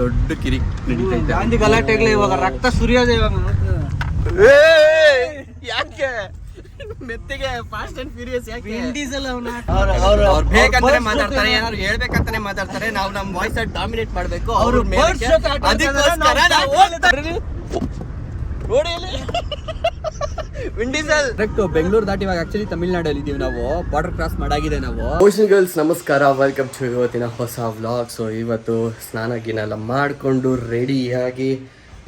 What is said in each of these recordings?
ದೊಡ್ಡ ಕಿರಿ ಗಾಂಧಿ ಗಲಾಟೆಗಳು ಇವಾಗ ರಕ್ತ ಸುರಿಯೋದೆ ಇವಾಗ. ಯಾಕೆ? ಮೆತ್ತಿಗೆ ಫಾಸ್ಟ್ ಅಂಡ್ ಫ್ಯೂರಿಯಸ್ ಯಾಕೆ? ಡೀಸೆಲ್ ಅವನ ಅವ್ರು ಬೇಕಂತಾನೆ ಮಾತಾಡ್ತಾರೆ ಏನಾದ್ರು ಹೇಳ್ಬೇಕಂತಾನೆ ಮಾತಾಡ್ತಾರೆ. ನಾವು ನಮ್ಮ ವಾಯ್ಸ್ ಡಾಮಿನೇಟ್ ಮಾಡ್ಬೇಕು. ಅವರು ಅದಕ್ಕೋಸ್ಕರ ನಾವು ನೋಡಿ ವಿಂಡೀಸಲ್ ಕರೆಕ್ಟ್ ಬೆಂಗಳೂರು ದಾಟಿ ಇವಾಗ ಆಕ್ಚುಲಿ ತಮಿಳ್ನಾಡಲ್ಲಿ ಇದೀವಿ ನಾವು. ಬಾರ್ಡರ್ ಕ್ರಾಸ್ ಮಾಡಾಗಿದೆ ನಾವು. ಓಷನ್ ಗರ್ಲ್ಸ್ ನಮಸ್ಕಾರ. ವೆಲ್ಕಮ್ ಟು ಇವತ್ತಿನ ಹೊಸ ವ್ಲಾಗ್ ಸೊ ಇವತ್ತು ಸ್ನಾನ ಗಿನ ಎಲ್ಲ ಮಾಡಿಕೊಂಡು ರೆಡಿಯಾಗಿ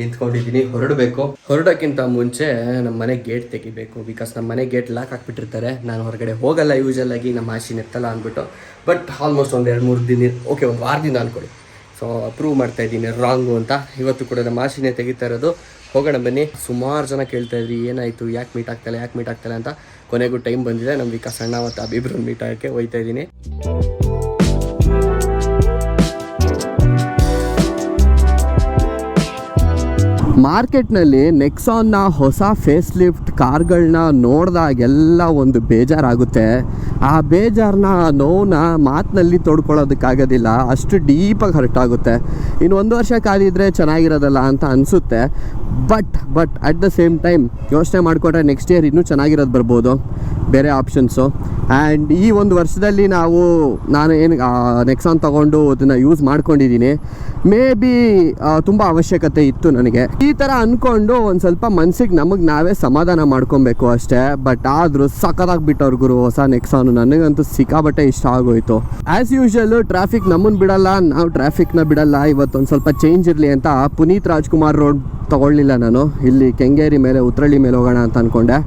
ನಿಂತ್ಕೊಂಡಿದ್ದೀನಿ. ಹೊರಡಬೇಕು. ಹೊರಡೋಕ್ಕಿಂತ ಮುಂಚೆ ನಮ್ಮ ಮನೆ ಗೇಟ್ ತೆಗಿಬೇಕು. ಬಿಕಾಸ್ ನಮ್ಮ ಮನೆ ಗೇಟ್ ಲಾಕ್ ಹಾಕ್ಬಿಟ್ಟಿರ್ತಾರೆ. ನಾನು ಹೊರಗಡೆ ಹೋಗಲ್ಲ ಯೂಶಲ್ ಆಗಿ. ನಮ್ಮ ಆಶಿನ ಎತ್ತಲ್ಲ ಅಂದ್ಬಿಟ್ಟು. ಬಟ್ ಆಲ್ಮೋಸ್ಟ್ ಒಂದು ಎರಡು ಮೂರು ದಿನ ಓಕೆ ಒಂದು ವಾರದಿಂದ ಅನ್ಕೊಳ್ಳಿ. ಸೊ ಅಪ್ರೂವ್ ಮಾಡ್ತಾ ಇದ್ದೀನಿ ರಾಂಗು ಅಂತ. ಇವತ್ತು ಕೂಡ ನಮ್ಮ ಆಶಿನೇ ತೆಗಿತಾ ಇರೋದು, ಹೋಗೋಣ ಬನ್ನಿ. ಸುಮಾರು ಜನ ಕೇಳ್ತಾ ಇದ್ರಿ, ಏನಾಯಿತು, ಯಾಕೆ ಮೀಟ್ ಆಗ್ತಲ್ಲ ಯಾಕೆ ಮೀಟ್ ಆಗ್ತಲ್ಲ ಅಂತ. ಕೊನೆಗೂ ಟೈಮ್ ಬಂದಿದೆ ನಮ್ಮ ವಿಕಾಸ್ ಅಣ್ಣ ಮತ್ತು ಅಭಿಬ್ರನ್ ಮೀಟ್ ಆಗೋಕ್ಕೆ ಹೋಯ್ತಾ ಇದ್ದೀನಿ. ಮಾರ್ಕೆಟ್ನಲ್ಲಿ ನೆಕ್ಸಾನ್ನ ಹೊಸ ಫೇಸ್ ಲಿಫ್ಟ್ ಕಾರ್ಗಳನ್ನ ನೋಡಿದಾಗೆಲ್ಲ ಒಂದು ಬೇಜಾರಾಗುತ್ತೆ. ಆ ಬೇಜಾರನ್ನ ಆ ನೋವನ್ನ ಮಾತಿನಲ್ಲಿ ತೊಡ್ಕೊಳ್ಳೋದಕ್ಕಾಗೋದಿಲ್ಲ. ಅಷ್ಟು ಡೀಪಾಗಿ ಹರ್ಟ್ ಆಗುತ್ತೆ ಇನ್ನು ಒಂದು ವರ್ಷ ಕಾದಿದ್ರೆ ಚೆನ್ನಾಗಿರೋದಲ್ಲ ಅಂತ ಅನಿಸುತ್ತೆ. But but at the same time ಯೋಚನೆ ಮಾಡಿಕೊಟ್ರೆ ನೆಕ್ಸ್ಟ್ ಇಯರ್ ಇನ್ನೂ ಚೆನ್ನಾಗಿರೋದು ಬರ್ಬೋದು. ಬೇರೆ ಆಪ್ಷನ್ಸು ಆ್ಯಂಡ್ ಈ ಒಂದು ವರ್ಷದಲ್ಲಿ ನಾವು, ನಾನು ಏನು ನೆಕ್ಸಾನ್ ತೊಗೊಂಡು ಅದನ್ನು ಯೂಸ್ ಮಾಡ್ಕೊಂಡಿದ್ದೀನಿ. ಮೇ ಬಿ ತುಂಬ ಅವಶ್ಯಕತೆ ಇತ್ತು ನನಗೆ. ಈ ಥರ ಅಂದ್ಕೊಂಡು ಒಂದು ಸ್ವಲ್ಪ ಮನ್ಸಿಗೆ ನಮಗೆ ನಾವೇ ಸಮಾಧಾನ ಮಾಡ್ಕೊಬೇಕು ಅಷ್ಟೇ. ಬಟ್ ಆದರೂ ಸಖತ್ತಾಗಿ ಗುರು, ಹೊಸ ನೆಕ್ಸಾನು ನನಗಂತೂ ಸಿಕ್ಕಾಬಟ್ಟೆ ಇಷ್ಟ ಆಗೋಯ್ತು. ಆ್ಯಸ್ ಯೂಶಲ್ ಟ್ರಾಫಿಕ್ ನಮ್ಮನ್ನು ಬಿಡಲ್ಲ, ನಾವು ಟ್ರಾಫಿಕ್ನ ಬಿಡಲ್ಲ. ಇವತ್ತೊಂದು ಸ್ವಲ್ಪ ಚೇಂಜ್ ಇರಲಿ ಅಂತ ಪುನೀತ್ ರಾಜ್ಕುಮಾರ್ ರೋಡ್ ತಗೊಳ್ಳಿಲ್ಲ ನಾನು. ಇಲ್ಲಿ ಕೆಂಗೇರಿ ಮೇಲೆ, ಉತ್ರಳ್ಳಿ ಮೇಲೆ ಹೋಗೋಣ ಅಂತ ಅಂದ್ಕೊಂಡೆ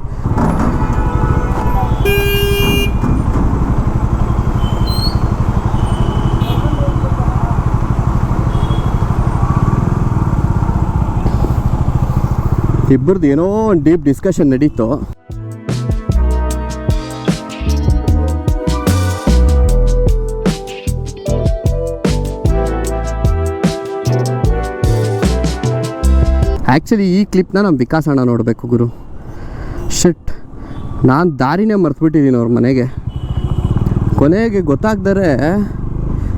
ಇಬ್ಬರದ್ದು ಏನೋ ಒಂದು ಡೀಪ್ ಡಿಸ್ಕಷನ್ ನಡೀತು. ಆ್ಯಕ್ಚುಲಿ ಈ ಕ್ಲಿಪ್ನ ನಮ್ಮ ವಿಕಾಸ್ ಅಣ್ಣ ನೋಡಬೇಕು ಗುರು. ಶಿಟ್ ನಾನು ದಾರಿನೇ ಮರ್ತ್ಬಿಟ್ಟಿದ್ದೀನಿ ಅವ್ರ ಮನೆಗೆ. ಕೊನೆಗೆ ಗೊತ್ತಾಗ್ದರೆ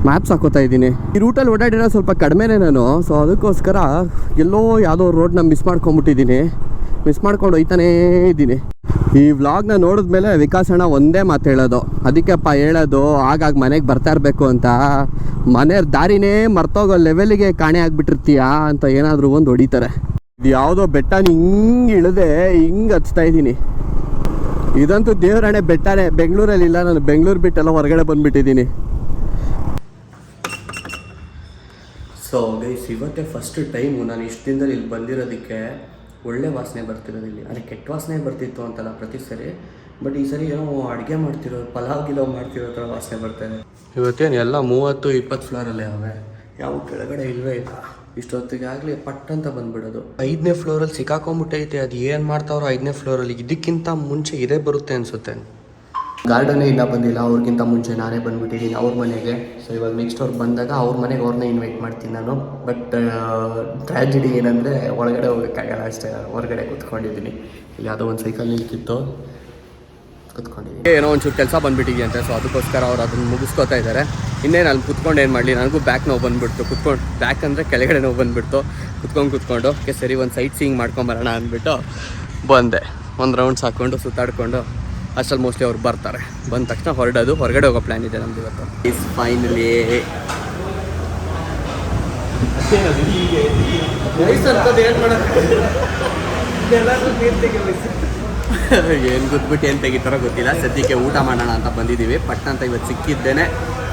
ಮ್ಯಾಪ್ಸ್ ಹಾಕೋತಾ ಇದ್ದೀನಿ. ಈ ರೂಟಲ್ಲಿ ಓಡಾಡಿರೋ ಸ್ವಲ್ಪ ಕಡಿಮೆನೇ ನಾನು. ಸೊ ಅದಕ್ಕೋಸ್ಕರ ಎಲ್ಲೋ ಯಾವುದೋ ರೋಡ್ನ ಮಿಸ್ ಮಾಡ್ಕೊಂಬಿಟ್ಟಿದ್ದೀನಿ ಮಿಸ್ ಮಾಡ್ಕೊಂಡು ಹೋಯ್ತಾನೇ ಇದ್ದೀನಿ. ಈ ವ್ಲಾಗ್ನ ನೋಡಿದ್ಮೇಲೆ ವಿಕಾಸ್ ಅಣ್ಣ ಒಂದೇ ಮಾತು ಹೇಳೋದು. ಅದಕ್ಕೆಪ್ಪ ಹೇಳೋದು, ಆಗಾಗ ಮನೆಗೆ ಬರ್ತಾ ಇರಬೇಕು ಅಂತ. ಮನೆ ದಾರಿನೇ ಮರ್ತೋಗೋ ಲೆವೆಲಿಗೆ ಕಾಣೆ ಆಗಿಬಿಟ್ಟಿರ್ತೀಯಾ? ಅಂತ ಏನಾದರೂ ಒಂದು ಹೊಡಿತಾರೆ. ಇದು ಯಾವುದೋ ಬೆಟ್ಟ ಹಿಂಗೆ ಇಳಿದೆ ಹಿಂಗೆ ಹಚ್ತಾ ಇದ್ದೀನಿ. ಇದಂತೂ ದೇವರಾಣೆ ಬೆಟ್ಟನೇ. ಬೆಂಗಳೂರಲ್ಲಿ ಇಲ್ಲ ನಾನು. ಬೆಂಗಳೂರು ಬಿಟ್ಟೆಲ್ಲ ಹೊರಗಡೆ ಬಂದ್ಬಿಟ್ಟಿದ್ದೀನಿ. ಸೊ ಗೈಸ್ ಇವತ್ತೇ ಫಸ್ಟ್ ಟೈಮು ನಾನು ಇಷ್ಟು ದಿನದಲ್ಲಿ ಇಲ್ಲಿ ಬಂದಿರೋದಕ್ಕೆ ಒಳ್ಳೆ ವಾಸನೆ ಬರ್ತಿರೋದಿಲ್ಲ ಇಲ್ಲಿ. ಅಲ್ಲಿ ಕೆಟ್ಟ ವಾಸನೆ ಬರ್ತಿತ್ತು ಅಂತಲ್ಲ ಪ್ರತಿ ಸರಿ. ಬಟ್ ಈ ಸರಿ ಏನೋ ಅಡುಗೆ ಮಾಡ್ತಿರೋ ಪಲಾವ್ ಗಿಲಾವ್ ಮಾಡ್ತಿರೋ ಥರ ವಾಸನೆ ಬರ್ತಾಯಿದೆ ಇವತ್ತೇನು ಎಲ್ಲ ಮೂವತ್ತು ಇಪ್ಪತ್ತು ಫ್ಲೋರಲ್ಲೇ ಅವೆ? ಯಾವ ಕೆಳಗಡೆ ಇಲ್ಲವೇ ಇಲ್ಲ. ಇಷ್ಟೊತ್ತಿಗೆ ಆಗಲಿ ಪಟ್ ಅಂತ ಬಂದ್ಬಿಡೋದು. ಐದನೇ ಫ್ಲೋರಲ್ಲಿ ಸಿಕ್ಕಾಕೊಂಡ್ಬಿಟ್ಟೈತೆ ಅದು ಏನು ಮಾಡ್ತಾವ್ರೋ ಐದನೇ ಫ್ಲೋರಲ್ಲಿ ಇದಕ್ಕಿಂತ ಮುಂಚೆ ಇದೇ ಬರುತ್ತೆ ಅನಿಸುತ್ತೆ. ಗಾರ್ಡನೇ ಇನ್ನೂ ಬಂದಿಲ್ಲ ಅವ್ರಿಗಿಂತ ಮುಂಚೆ ನಾನೇ ಬಂದ್ಬಿಟ್ಟಿದ್ದೀನಿ ಅವ್ರ ಮನೆಗೆ. ಸೊ ಇವಾಗ ನೆಕ್ಸ್ಟ್ ಅವ್ರು ಬಂದಾಗ ಅವ್ರ ಮನೆಗೆ ಅವ್ರನ್ನೇ ಇನ್ವೈಟ್ ಮಾಡ್ತೀನಿ ನಾನು. ಬಟ್ ಟ್ರ್ಯಾಜಿಡಿ ಏನಂದರೆ ಒಳಗಡೆ ಹೋಗೋಕ್ಕಾಗಲ್ಲ ಅಷ್ಟೇ ಹೊರಗಡೆ ಕೂತ್ಕೊಂಡಿದ್ದೀನಿ. ಇಲ್ಲಿ ಯಾವುದೋ ಒಂದು ಸೈಕಲ್ ನಿಲ್ತಿತ್ತು ಕೂತ್ಕೊಂಡಿದ್ದೀನಿ ಏನೋ ಒಂಚೂರು ಕೆಲಸ ಬಂದುಬಿಟ್ಟಿದೆಯಂತೆ ಸೊ ಅದಕ್ಕೋಸ್ಕರ ಅವ್ರು ಅದನ್ನು ಮುಗಿಸ್ಕೋತಾ ಇದ್ದಾರೆ ಇನ್ನೇನು ಅಲ್ಲಿ ಕುತ್ಕೊಂಡು ಏನು ಮಾಡಲಿ ನನಗೂ ಬ್ಯಾಕ್ ನೋವು ಬಂದುಬಿಡ್ತು ಕುತ್ಕೊಂಡು ಬ್ಯಾಕ್ ಅಂದರೆ ಕೆಳಗಡೆ ನೋವು ಬಂದುಬಿಡ್ತು ಕುತ್ಕೊಂಡು ಕುತ್ಕೊಂಡು ಓಕೆ ಸರಿ ಒಂದು ಸೈಟ್ ಸೀಯಿಂಗ್ ಮಾಡ್ಕೊಂಬರೋಣ ಅಂದ್ಬಿಟ್ಟು ಬಂದೆ ಒಂದು ರೌಂಡ್ಸ್ ಹಾಕ್ಕೊಂಡು ಸುತ್ತಾಡಿಕೊಂಡು ಅಷ್ಟಲ್ಲಿ ಮೋಸ್ಟ್ಲಿ ಅವ್ರು ಬರ್ತಾರೆ ಬಂದ ತಕ್ಷಣ ಹೊರಡೋದು ಹೊರಗಡೆ ಹೋಗೋ ಪ್ಲ್ಯಾನ್ ಇದೆ ನಮ್ದು ಇವತ್ತು ಇಸ್ ಫೈನಲಿ ಏನು ಗೊತ್ಬಿಟ್ಟು ಏನು ತೆಗಿತಾರೋ ಗೊತ್ತಿಲ್ಲ. ಸದ್ಯಕ್ಕೆ ಊಟ ಮಾಡೋಣ ಅಂತ ಬಂದಿದ್ದೀವಿ. ಪಟ್ ಅಂತ ಇವತ್ತು ಸಿಕ್ಕಿದ್ದೇನೆ.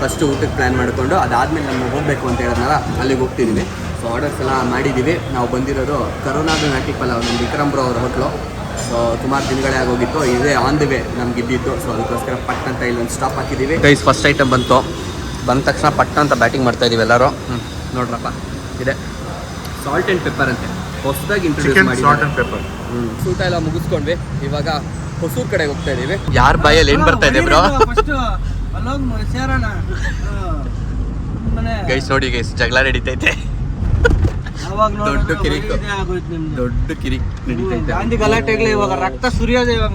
ಫಸ್ಟು ಊಟಕ್ಕೆ ಪ್ಲ್ಯಾನ್ ಮಾಡಿಕೊಂಡು ಅದಾದಮೇಲೆ ನಮ್ಮ ಹೋಗಬೇಕು ಅಂತ ಹೇಳಿದ್ನಲ್ಲ ಅಲ್ಲಿಗೆ ಹೋಗ್ತಿದ್ದೀವಿ ಸೊ ಆರ್ಡರ್ಸ್ ಎಲ್ಲ ಮಾಡಿದ್ದೀವಿ ನಾವು ಬಂದಿರೋದು ಕರೋನಾದ ನಾಟಿ ಪಲಾವ್ ನಮ್ಮ ವಿಕ್ರಮ್ ಬ್ರೋ ಅವ್ರ ಹೋಟ್ಲು. ಸೊ ಸುಮಾರು ದಿನಗಳೇ ಆಗೋಗಿತ್ತು. ಇದೇ ಆನ್ ದಿ ವೇ ನಮ್ಗೆ ಇದ್ದಿತ್ತು ಸೊ ಅದಕ್ಕೋಸ್ಕರ ಪಟ್ ಅಂತ ಇಲ್ಲೊಂದು ಸ್ಟಾಪ್ ಹಾಕಿದ್ದೀವಿ ಗೈಸ್ ಫಸ್ಟ್ ಐಟಮ್ ಬಂತು. ಬಂದ ತಕ್ಷಣ ಪಟ್ ಅಂತ ಬ್ಯಾಟಿಂಗ್ ಮಾಡ್ತಾ ಇದೀವಿ ಎಲ್ಲರೂ. ಹ್ಞೂ ನೋಡ್ರಪ್ಪ. ಇದೆ. ಸಾಲ್ಟ್ ಆ್ಯಂಡ್ ಪೆಪ್ಪರ್ ಅಂತೆ. ಹೊಸದಾಗಿ ಇಂಟ್ರೊಡ್ಯೂಸ್ ಮಾಡಿ ಪೆಪ್ಪರ್ ಊಟ ಎಲ್ಲ ಮುಗಿಸ್ಕೊಂಡ್ವಿ. ಇವಾಗ ಹೊಸೂರ್ ಕಡೆಗೆ ಹೋಗ್ತಾ ಇದೀವಿ. ಯಾರ ಬಾಯಲ್ಲಿ ಏನು ಬರ್ತಾ ಇದೆ ಬ್ರೋ ಫಸ್ಟ್ ಅಲ್ಲೋಗಿ ಸೇರೋಣ. ಮನೆ ಗೈಸ್ ನೋಡಿ ಗೈಸ್ ಜಗಳ ನಡೀತೈತೆ ದೊಡ್ಡ ಕಿರಿಕ್. ದೊಡ್ಡ ಕಿರಿ ನಡೀತೈತೆ ಗಾಂಧಿ ಗಲಾಟೆಗಳು ಇವಾಗ ರಕ್ತ ಸುರಿಯೋದೇ ಇವಾಗ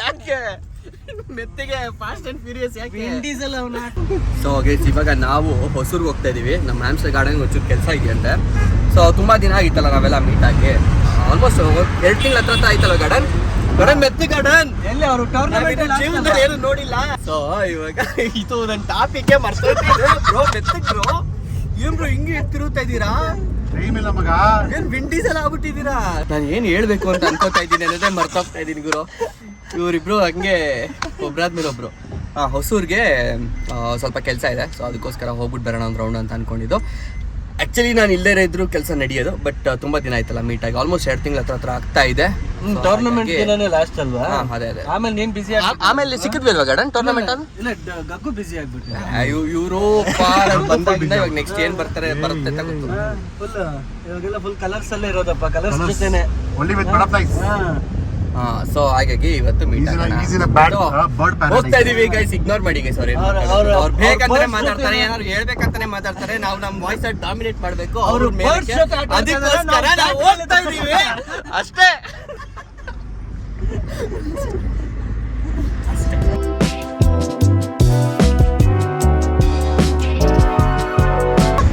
ಯಾಕೆ? ಮೆತ್ತಿಗೆ ಫಾಸ್ಟ್ ಅಂಡ್ ಫ್ಯೂರಿಯಸ್ ಯಾಕೆ? ಡೀಸೆಲ್ ಅವನ. ಸೊ ಗೈಸ್ ಇವಾಗ ನಾವು ಹೊಸೂರ್ಗೆ ಹೋಗ್ತಾ ಇದೀವಿ. ನಮ್ಮ ಹ್ಯಾಮ್ಸ್ಟರ್ ಗಾರ್ಡನ್ ಒಂಚೂರು ಕೆಲಸ ಇದೆಯಂತೆ. ಸೊ ತುಂಬಾ ದಿನ ಆಗಿತ್ತಲ್ಲ ನಾವೆಲ್ಲ ಮೀಟ್ ಆಗಿ. ಆಲ್ಮೋಸ್ಟ್ ಎರಡು ತಿಂಗಳ ಹತ್ರ ಹತ್ರ ಆಯ್ತಲ್ಲ ಗಾರ್ಡನ್ ಗಾರ್ಡನ್ ಮೆತ್ತಿ ಗಾರ್ಡನ್ ಎಲ್ಲಿ ಅವರು ಟೂರ್ನಮೆಂಟ್ ಏನು ನೋಡಿಲ್ಲ. ಸೊ ಇವಾಗ ಇದು ನನ್ನ ಟಾಪಿಕ್ ಬ್ರೋ ಮೆತ್ತಗ್ ಬ್ರೋ ಏನ್ ಬ್ರೋ ಹಿಂಗೆ ಎತ್ತಿರುತ್ತಾ ಇದ್ದೀರಾ? ಟೈಮ್ ಇಲ್ಲ ಮಗ. ಏನ್ ವಿಂಡೀಸ್ ಎಲ್ಲ ಆಗ್ಬಿಟ್ಟಿದ್ದೀರಾ? ನಾನು ಏನ್ ಹೇಳ್ಬೇಕು ಅಂತ ಅನ್ಕೋತಾ ಇದ್ದೀನಿ ಅನ್ನೋದೇ ಮರ್ತೋಗ್ತಾ ಇದ್ದೀನಿ ಗುರು. ಇವರಿಬ್ರು ಹಂಗೆ ಒಬ್ರಾದ್ಮೇಲೆ ಒಬ್ರು. ಆ, ಹೊಸೂರ್ಗೆ ಸ್ವಲ್ಪ ಕೆಲಸ ಇದೆ. ಸೊ ಅದಕ್ಕೋಸ್ಕರ ಹೋಗ್ಬಿಟ್ಟು ಬರೋಣ ಒಂದು ರೌಂಡ್ ಅಂತ ಅನ್ಕೊಂಡಿದ್ದು. ಆಕ್ಚುಲಿ ನಾನು ಇಲ್ಲದೇ ಇದ್ರು ಕೆಲಸ ನಡೆಯೋದು ಬಟ್ ತುಂಬಾ ದಿನ ಆಯ್ತಲ್ಲ ಮೀಟ್ ಆಗಿ. ಆಲ್ಮೋಸ್ಟ್ ಎರಡು ತಿಂಗಳ ಹತ್ರ ಹತ್ರ ಆಗ್ತಾ ಇದೆ. ಟೂರ್ನಮೆಂಟ್ ದಿನನೇ ಲಾಸ್ಟ್ ಅಲ್ವಾ? ಅದೇ ಅದೇ. ಆಮೇಲೆ ನೀನ್ ಬಿಸಿ ಆಮೇಲೆ ಆಮೇಲೆ ಸಿಕ್ಕಿದ್ವಿಲ್ವಾ ಗಾರ್ಡನ್ ಟೂರ್ನಮೆಂಟ್ ಅದು ಇಲ್ಲ ಗಗ್ಗು ಬಿಸಿ ಆಗ್ಬಿಟ್ಟು ಇವರು ಬಂದಾಗಿಂದ ಇವಾಗ ನೆಕ್ಸ್ಟ್ ಏನ್ ಬರ್ತಾರೆ ಬರುತ್ತೆ ಅಂತ ಗೊತ್ತು ಫುಲ್ ಇವಾಗೆಲ್ಲ ಫುಲ್ ಕಲರ್ಸ್ ಅಲ್ಲೇ ಇರೋದಪ್ಪ ಕಲರ್ಸ್ ಜೊತೆನೆ. ಒಳ್ಳೆ ವಿತ್ ಬಟರ್ಫ್ಲೈಸ್ ಹಾ. ಸೊ ಹಾಗಾಗಿ ಇವತ್ತು ಮೀಟ್. ಹೋಗ್ತಾ ಇದೀವಿ ಗೈಸ್ ಇಗ್ನೋರ್ ಮಾಡಿ ಗೈಸ್ ಅವ್ರು ಅವ್ರು- ಬೇಕಂತಾನೆ ಮಾತಾಡ್ತಾರೆ ಏನಾದ್ರು ಹೇಳ್ಬೇಕಂತಾನೆ ಮಾತಾಡ್ತಾರೆ ನಾವು ನಮ್ಮ ವಾಯ್ಸ್ ಆಗಿ ಡಾಮಿನೇಟ್ ಮಾಡ್ಬೇಕು ಅವ್ರು ಅದಕ್ಕೋಸ್ಕರ ನಾವು ನಾವು ಹೋಗ್ತಾ ಇದೀವಿ. ಅಷ್ಟೇ.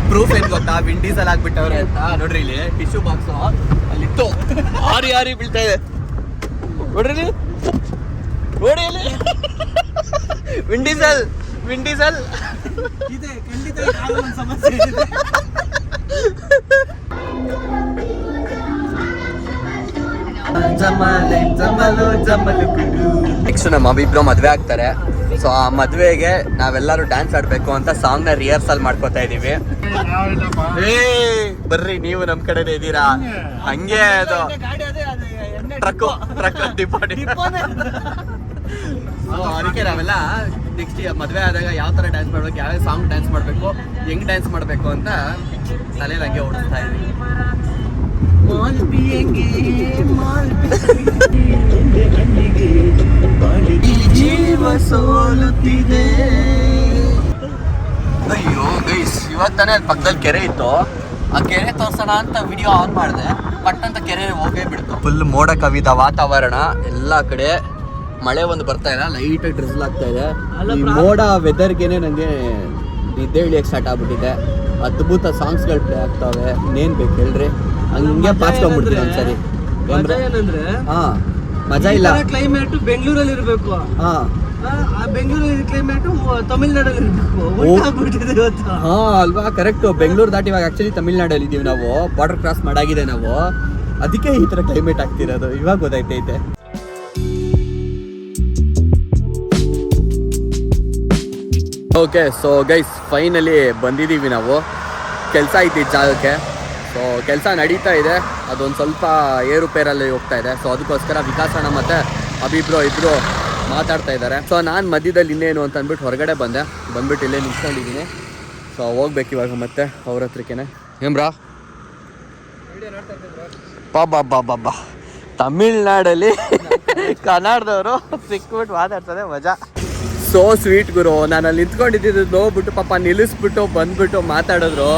ಪ್ರೂಫ್ ಏನ್ ಗೊತ್ತಾ? ವಿಂಡೀಸ್ ಅಲ್ಲಿ ಹಾಕ್ಬಿಟ್ಟವ್ರೆ ಅಂತ. ನೋಡ್ರಿ ಇಲ್ಲಿ ಟಿಶ್ಯೂ ಬಾಕ್ಸ್ ಅಲ್ಲಿತ್ತು ಆರಿ ಆರಿ ಬೀಳ್ತಾ ಇದೆ. ನೋಡ್ರಿ. ನೋಡಿ ವಿಂಡೀಸಲ್ ವಿಂಡೀಸಲ್ ಇದೆ ಖಂಡಿತ ಸಮಸ್ಯೆ ಇದೆ. ನೆಕ್ಸ್ಟ್ ನಮ್ಮ ಅಭಿಬ್ರು ಮದ್ವೆ ಆಗ್ತಾರೆ. ಸೊ ಆ ಮದ್ವೆಗೆ ನಾವೆಲ್ಲರೂ ಡ್ಯಾನ್ಸ್ ಆಡ್ಬೇಕು ಅಂತ ಸಾಂಗ್ನ ರಿಹರ್ಸಲ್ ಮಾಡ್ಕೋತಾ ಇದೀವಿ. ಏ ಬರ್ರಿ ನೀವು ನಮ್ ಕಡೆನೇ ಇದ್ದೀರಾ ಹಂಗೆ ಅದು ಗಾಡಿ ಅದೇ ಅದೇ ಎಣ್ಣೆ ಟ್ರಕ್ ಟ್ರಕ್ ಡಿಪಾಡಿ ಡಿಪ್ಪೋನೇ. ಅದಕ್ಕೆ ನಾವೆಲ್ಲ ನೆಕ್ಸ್ಟ್ ಮದುವೆ ಆದಾಗ ಯಾವ ತರ ಡ್ಯಾನ್ಸ್ ಮಾಡ್ಬೇಕು ಯಾವ ಸಾಂಗ್ ಡ್ಯಾನ್ಸ್ ಮಾಡ್ಬೇಕು ಹೆಂಗ್ ಡ್ಯಾನ್ಸ್ ಮಾಡ್ಬೇಕು ಅಂತ ತಲೆಯಲ್ಲಿ ಹಂಗೆ ಓಡಿಸ್ತಾ ಇದ್ದೀನಿ ಮಾಲ್ ಪಿಯಂಗೆ ಮಾಲ್ ಈ ಜೀವ ಸೋಲುತ್ತಿದೆ ಅಯ್ಯೋ ಗೈಸ್ ಇವತ್ತಾನೆ ತಾನೇ ಅಲ್ಲಿ ಪಕ್ಕದಲ್ಲಿ ಕೆರೆ ಇತ್ತು. ಆ ಕೆರೆ ತೋರ್ಸೋಣ ಅಂತ ವಿಡಿಯೋ ಆನ್ ಮಾಡಿದೆ. ಪಟ್ ಅಂತ ಕೆರೆ ಹೋಗೇ ಬಿಡ್ತು. ಫುಲ್ ಮೋಡ ಕವಿದ ವಾತಾವರಣ ಎಲ್ಲ ಕಡೆ ಮಳೆ ಒಂದು ಬರ್ತಾ ಇಲ್ಲ ಲೈಟ್ ಆಗಿ ಡ್ರಿಸಲ್ ಆಗ್ತಾ ಇದೆ. ಈ ಮೋಡ ವೆದರ್ಗೆನೆ ನನಗೆ ನಿದ್ದೆ ಇಳಿಯಕ್ಕೆ ಸ್ಟಾರ್ಟ್ ಆಗ್ಬಿಟ್ಟಿದೆ. ಅದ್ಭುತ ಸಾಂಗ್ಸ್ಗಳು ಪ್ಲೇ ಆಗ್ತಾವೆ. ಇನ್ನೇನ್ ಬೇಕು ಹೇಳ್ರಿ? ಹಂಗೆ ಪಾಚ್ಕೊಂಡ್ಬಿಡ್ತೀನಿ ಒಂದ್ಸರಿ. ಮಜಾ ಏನಂದ್ರೆ ಹಾ ಮಜಾ ಇಲ್ಲ. ಕ್ಲೈಮೇಟ್ ಬೆಂಗಳೂರಲ್ಲಿ ಇರಬೇಕು. ಹಾ. ಬೆಂಗಳೂರಲ್ಲಿ ಕ್ಲೈಮೇಟ್ ತಮಿಳ್ನಾಡಲ್ಲಿ ಇರ್ಬೇಕು. ಉಲ್ಟಾಗ್ಬಿಟ್ಟಿದೆ ಇವತ್ತು. ಹಾ ಅಲ್ವಾ? ಕರೆಕ್ಟ್ ಬೆಂಗಳೂರು ದಾಟಿ ಇವಾಗ ಆಕ್ಚುಲಿ ತಮಿಳ್ನಾಡಲ್ಲಿ ಇದೀವಿ ನಾವು. ಬಾರ್ಡರ್ ಕ್ರಾಸ್ ಮಾಡಾಗಿದೆ ನಾವು. ಅದಕ್ಕೆ ಈ ತರ ಕ್ಲೈಮೇಟ್ ಆಗ್ತಿರೋದು. ಇವಾಗ ಗೊತ್ತಾಯ್ತೈತೆ. ಓಕೆ ಸೊ ಗೈಸ್ ಫೈನಲಿ ಬಂದಿದ್ದೀವಿ ನಾವು. ಕೆಲಸ ಐತಿ ಜಾಗಕ್ಕೆ. ಸೊ ಕೆಲಸ ನಡೀತಾ ಇದೆ. ಅದೊಂದು ಸ್ವಲ್ಪ ಏರುಪೇರಲ್ಲಿ ಹೋಗ್ತಾ ಇದೆ. ಸೊ ಅದಕ್ಕೋಸ್ಕರ ವಿಕಾಸಣ್ಣ ಮತ್ತು ಅಭಿಬ್ರೋ ಇಬ್ಬರು ಮಾತಾಡ್ತಾ ಇದ್ದಾರೆ. ಸೊ ನಾನು ಮಧ್ಯದಲ್ಲಿ ಇನ್ನೇನು ಅಂತ ಅಂದ್ಬಿಟ್ಟು ಹೊರಗಡೆ ಬಂದೆ. ಬಂದ್ಬಿಟ್ಟು ಇಲ್ಲೇ ನಿಂತ್ಕೊಂಡಿದ್ದೀನಿ. ಸೊ ಹೋಗ್ಬೇಕು ಇವಾಗ ಮತ್ತೆ ಅವ್ರ ಹತ್ರಕ್ಕೇನೆ. ಹೇಮ್ರಾ ಬಾಬಾ ಬಾ ತಮಿಳ್ನಾಡಲ್ಲಿ ಕನ್ನಡದವರು ಸಿಕ್ಬಿಟ್ಟು ಮಾತಾಡ್ತಾರೆ, ಮಜಾ. ಸೋ ಸ್ವೀಟ್ ಗುರು, ನಾನು ಅಲ್ಲಿ ನಿಂತ್ಕೊಂಡಿದ್ದು ನೋಡ್ಬಿಟ್ಟು ಪಾಪ ನಿಲ್ಲಿಸ್ಬಿಟ್ಟು ಬಂದ್ಬಿಟ್ಟು ಮಾತಾಡಿದ್ರು.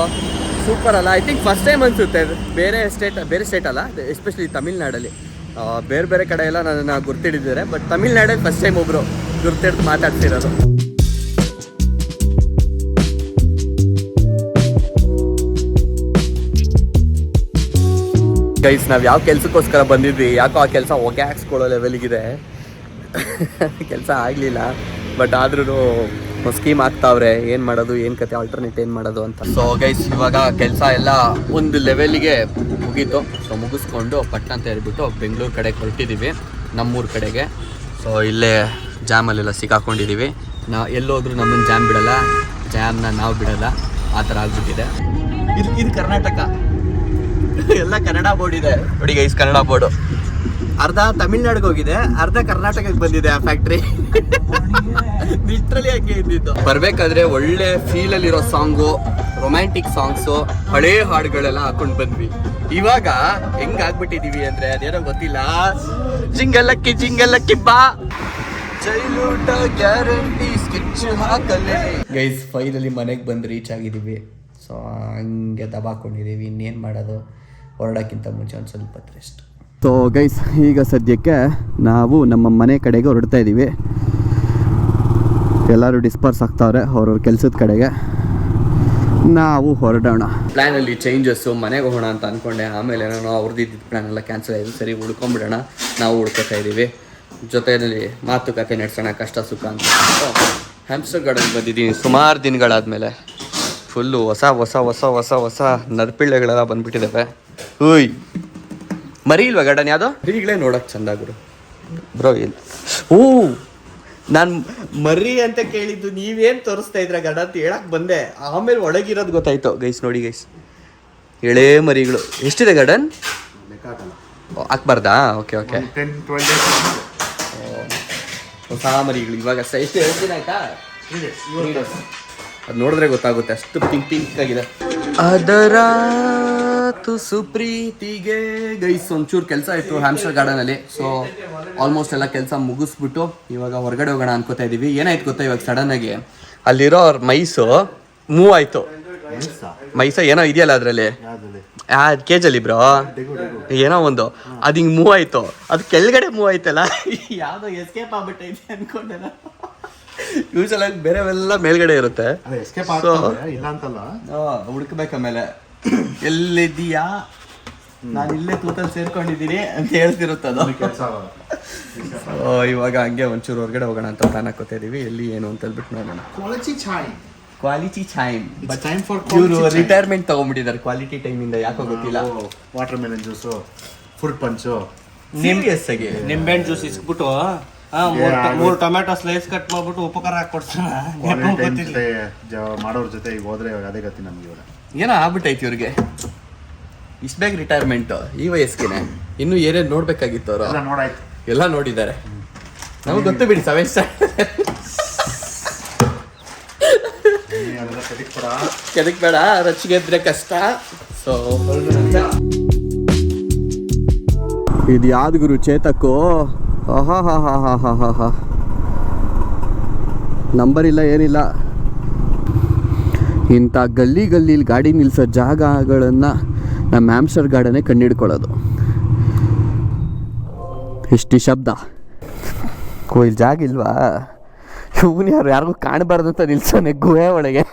ಸೂಪರ್ ಅಲ್ಲ. ಐ ಥಿಂಕ್ ಫಸ್ಟ್ ಟೈಮ್ ಅನ್ಸುತ್ತೆ. ಬೇರೆ ಸ್ಟೇಟ್ ಬೇರೆ ಸ್ಟೇಟ್ ಅಲ್ಲ. ಎಸ್ಪೆಷಲಿ ತಮಿಳ್ನಾಡಲ್ಲಿ. ಬೇರೆ ಬೇರೆ ಕಡೆ ಎಲ್ಲ ನನ್ನ ಗುರ್ತಿಡಿದ್ದಾರೆ ಬಟ್ ತಮಿಳ್ನಾಡಲ್ಲಿ ಫಸ್ಟ್ ಟೈಮ್ ಒಬ್ಬರು ಗುರ್ತಿಡ್ದು ಮಾತಾಡ್ತಿರೋದು. ಗೈಸ್ ನಾವು ಯಾವ ಕೆಲಸಕ್ಕೋಸ್ಕರ ಬಂದಿದ್ವಿ, ಯಾಕೋ ಆ ಕೆಲಸ ಒಗೆ ಹಾಕ್ಸ್ಕೊಳ್ಳೋ ಲೆವೆಲ್ಗಿದೆ ಕೆಲಸ ಆಗಲಿಲ್ಲ ಬಟ್ ಆದ್ರೂ ಸ್ಕೀಮ್ ಆಗ್ತಾವ್ರೆ, ಏನು ಮಾಡೋದು, ಏನು ಕತೆ ಆಲ್ಟರ್ನೇಟ್ ಏನು ಮಾಡೋದು ಅಂತ. ಸೊ ಗೈಸ್ ಇವಾಗ ಕೆಲಸ ಎಲ್ಲ ಒಂದು ಲೆವೆಲ್ಗೆ ಮುಗೀತು. ಸೊ ಮುಗಿಸ್ಕೊಂಡು ಪಟ್ನ ಅಂತ ಹೇಳ್ಬಿಟ್ಟು ಬೆಂಗಳೂರು ಕಡೆ ಹೊರಟಿದ್ದೀವಿ ನಮ್ಮೂರು ಕಡೆಗೆ. ಸೊ ಇಲ್ಲೇ ಜಾಮಲ್ಲೆಲ್ಲ ಸಿಕ್ಕಾಕೊಂಡಿದ್ದೀವಿ ನಾ ಎಲ್ಲೋದ್ರು ನಮ್ಮನ್ನು ಜಾಮ್ ಬಿಡಲ್ಲ ಜಾಮ್ನ ನಾವು ಬಿಡಲ್ಲ, ಆ ಥರ ಆಗ್ಬಿಟ್ಟಿದೆ. ಇದು ಇದು ಕರ್ನಾಟಕ. ಎಲ್ಲ ಕನ್ನಡ ಬೋರ್ಡ್ ಇದೆ. ನೋಡಿ ಗೈಸ್ ಕನ್ನಡ ಬೋರ್ಡು. ಅರ್ಧ ತಮಿಳ್ನಾಡಿಗೆ ಹೋಗಿದೆ, ಅರ್ಧ ಕರ್ನಾಟಕಕ್ಕೆ ಬಂದಿದೆ ಆ ಫ್ಯಾಕ್ಟ್ರಿ ಲಿಟ್ರಲಿ ಹಾಗೆ ಇದ್ದಿದ್ದು. ಬರ್ಬೇಕಾದ್ರೆ ಒಳ್ಳೆ ಫೀಲ್ ಅಲ್ಲಿರೋ ಸಾಂಗು ರೊಮ್ಯಾಂಟಿಕ್ ಸಾಂಗ್ಸು ಹಳೆ ಹಾಡುಗಳೆಲ್ಲ ಹಾಕೊಂಡ್ ಬಂದ್ವಿ. ಇವಾಗ ಹೆಂಗ್ ಆಗ್ಬಿಟ್ಟಿದೀವಿ ಅಂದ್ರೆ ಅದೇನೋ ಗೊತ್ತಿಲ್ಲ. ಜಿಂಗಲಕ್ಕಿ ಜಿಂಗಲಕ್ಕಿ ಬಾ. ಜೈಲೂಟ ಗ್ಯಾರಂಟಿ ಸ್ಕೆಚ್ ಹಾಕಲೇ ಗೈಸ್ ಫೈನಲಿ ಮನೆಗೆ ಬಂದು ರೀಚ್ ಆಗಿದ್ದೀವಿ ಸೊ ಹಂಗೆ ದಬಾಕೊಂಡಿದ್ದೀವಿ ಇನ್ನೇನು ಮಾಡೋದು? ಹೊರಡೋಕ್ಕಿಂತ ಮುಂಚೆ ಒಂದು ಸ್ವಲ್ಪ ರೆಸ್ಟ್ ಸೊ ಗೈಸ್ ಈಗ ಸದ್ಯಕ್ಕೆ ನಾವು ನಮ್ಮ ಮನೆ ಕಡೆಗೆ ಹೊರಡ್ತಾ ಇದ್ದೀವಿ. ಎಲ್ಲರೂ ಡಿಸ್ಪರ್ಸ್ ಆಗ್ತಾವ್ರೆ ಅವ್ರವ್ರ ಕೆಲಸದ ಕಡೆಗೆ. ನಾವು ಹೊರಡೋಣ. ಪ್ಲ್ಯಾನಲ್ಲಿ ಚೇಂಜಸ್ಸು ಮನೆಗೆ ಹೋಗೋಣ ಅಂತ ಅಂದ್ಕೊಂಡೆ ಆಮೇಲೆ ಏನೋ ಅವ್ರದ್ದು ಇದ್ದಿದ್ದು ಪ್ಲ್ಯಾನ್ ಎಲ್ಲ ಕ್ಯಾನ್ಸಲ್ ಆಯಿತು. ಸರಿ, ಉಳ್ಕೊಂಬಿಡೋಣ. ನಾವು ಹುಡ್ಕೋತಾ ಇದ್ದೀವಿ. ಜೊತೆಯಲ್ಲಿ ಮಾತುಕತೆ ನಡೆಸೋಣ, ಕಷ್ಟ ಸುಖ ಅಂತ. ಹ್ಯಾಮ್ಸ್ಟರ್ ಗಾರ್ಡನ್ ಬಂದಿದ್ದೀನಿ. ಸುಮಾರು ದಿನಗಳಾದಮೇಲೆ. ಫುಲ್ಲು ಹೊಸ ಹೊಸ ಹೊಸ ಹೊಸ ಹೊಸ ನರ್ಪಿಳ್ಳೆಗಳೆಲ್ಲ ಬಂದ್ಬಿಟ್ಟಿದ್ದಾವೆ. ಹುಯ್! ಮರಿ ಇಲ್ವಾ ಗಾರ್ಡನ್ ಯಾವುದು? ಮರಿಗಳೇ ನೋಡೋಕೆ ಚಂದ ಗುರು. ಬ್ರೋ ಇಲ್ಲ ಓ ನಾನು ಮರಿ ಅಂತ ಕೇಳಿದ್ದು ನೀವೇನು ತೋರಿಸ್ತಾ ಇದ್ರ ಗಡ ಅಂತ ಹೇಳಕ್ ಬಂದೆ. ಆಮೇಲೆ ಒಳಗಿರೋದು ಗೊತ್ತಾಯ್ತು. ಗೈಸ್ ನೋಡಿ ಗೈಸ್ ಎಳೇ ಮರಿಗಳು. ಎಷ್ಟಿದೆ ಗಾರ್ಡನ್? ಹಾಕ್ಬಾರ್ದಾ ಓಕೆ ಓಕೆ ಹೊಸ ಮರಿಗಳು. ಇವಾಗ ಸ- ಎಷ್ಟು ಎರಡು ದಿನ ಆಯ್ತಾ? ಅದು ನೋಡಿದ್ರೆ ಗೊತ್ತಾಗುತ್ತೆ. ಅಷ್ಟು ಪಿಂಕ್ ಪಿಂಕ್ ಆಗಿದೆ. ಅದರ ತುಸು ಸುಪ್ರೀತಿಗೆ ಗೈಸ್ ಒಂಚೂರು ಕೆಲಸ ಇತ್ತು ಹ್ಯಾಮ್ಸ್ಟರ್ ಗಾರ್ಡನ್ ಅಲ್ಲಿ ಸೊ ಆಲ್ಮೋಸ್ಟ್ ಎಲ್ಲ ಕೆಲಸ ಮುಗಿಸ್ಬಿಟ್ಟು ಇವಾಗ ಹೊರಗಡೆ ಹೋಗೋಣ ಅನ್ಕೋತಾ ಇದೀವಿ. ಏನಾಯ್ತು ಗೊತ್ತಾ ಇವಾಗ ಸಡನ್ ಆಗಿ? ಅಲ್ಲಿರೋ ಅವ್ರ ಮೈಸು ಮೂವ್ ಆಯ್ತು. ಮೈಸ? ಏನೋ ಇದೆಯಲ್ಲ ಅದರಲ್ಲಿ? ಕೇಜಲ್ಲಿ ಬ್ರೋ? ಏನೋ ಒಂದು. ಅದು ಹಿಂಗ್ ಮೂವ್ ಆಯ್ತು. ಅದು ಕೆಳಗಡೆ ಮೂವ್ ಆಯ್ತಲ್ಲ? ಯಾವ್ದೋ ಎಸ್ಕೇಪ್ ಆಗ್ಬಿಟ್ಟೈತೆ ಅನ್ಕೊಂಡೆ ಯೂಶಲ್ ಆಗಿ ಬೇರೆವೆಲ್ಲ ಮೇಲ್ಗಡೆ ಇರುತ್ತೆ. ಹುಡುಕ್ಬೇಕು ಆಮೇಲೆ. ಎಲ್ಲಿದ್ದೀಯಾ? ನಾನು ಇಲ್ಲೇ ತೂತಲ್ಲಿ ಸೇರ್ಕೊಂಡಿದ್ದೀನಿ ಅಂತ ಹೇಳ್ತಿರುತ್ತದು. ಇವಾಗ ಹಂಗೆ ಒಂಚೂರು ಹೊರಗಡೆ ಹೋಗೋಣ ಅಂತ ಪ್ಲಾನ್ ಹಾಕೋತಾ ಇದೀವಿ. ಎಲ್ಲಿ ಏನು ಅಂತ ಹೇಳ್ಬಿಟ್ಟು ನೋಡೋಣ. Quality chai quality time but time for ಇವರು ರಿಟೈರ್ಮೆಂಟ್ ತಗೊಂಡ್ಬಿಟ್ಟಿದ್ದಾರೆ ಕ್ವಾಲಿಟಿ ಟೈಮ್ ಇಂದ ಯಾಕೋ ಗೊತ್ತಿಲ್ಲ. Watermelon juice fruit punch serious ಆಗಿ. ನಿಂಬೆಹಣ್ಣು ಜ್ಯೂಸ್ ಇಸ್ಬಿಟ್ಟು ಮೂರ್ ಟೊಮ್ಯಾಟೊ ಸ್ಲೈಸ್ ಕಟ್ ಮಾಡ್ಬಿಟ್ಟು ಉಪಕಾರ ಹಾಕೊಡ್ತಾನ ಮಾಡೋರ್ ಜೊತೆ ಈಗ ಹೋದ್ರೆ ಇವಾಗ ಅದೇ ಗತಿ ನಮ್ಗೆ ಇವಾಗ. ಏನೋ ಆಗ್ಬಿಟ್ಟೈತಿ ಇವ್ರಿಗೆ. ಇಷ್ಟು ಬೇಗ ರಿಟೈರ್ಮೆಂಟ್ ಈ ವಯಸ್ಸಿಗೆ ಇನ್ನು ಏನೇನು ನೋಡ್ಬೇಕಾಗಿತ್ತು ಅವರು? ಎಲ್ಲ ನೋಡಾಯ್ತು. ಎಲ್ಲ ನೋಡಿದ್ದಾರೆ. ನಮ್ಗೆ ಗೊತ್ತು ಬಿಡಿ ಸವೇಶ್ ಕೆದಕ್ ಬೇಡ. ರಚಿಗೆ ಇದ್ರೆ ಕಷ್ಟ. ಸೊ ಇದು ಯಾವ್ದು ಗುರು ಚೇತಕ್ಕು ಆಹಾ, ಹಾ ಹಾ ಹಾ ಹಾ ಹಾ ಹಾ. ನಂಬರ್ ಇಲ್ಲ, ಏನಿಲ್ಲ. ಇಂಥ ಗಲ್ಲಿ ಗಲ್ಲಿಲಿ ಗಾಡಿ ನಿಲ್ಸೋ ಜಾಗಗಳನ್ನು ನಮ್ಮ ಆಮ್ಸ್ಟರ್ ಗಾರ್ಡನೇ ಕಂಡಿಡ್ಕೊಳ್ಳೋದು ಎಷ್ಟು ಶಬ್ದ ಕೋಯಿಲ್ ಜಾಗ ಇಲ್ವಾ? ಇವನು ಯಾರು ಯಾರಿಗೂ ಕಾಣಬಾರ್ದು ಅಂತ ನಿಲ್ಸೋನೆ ಗುಹೆ ಒಳಗೆ.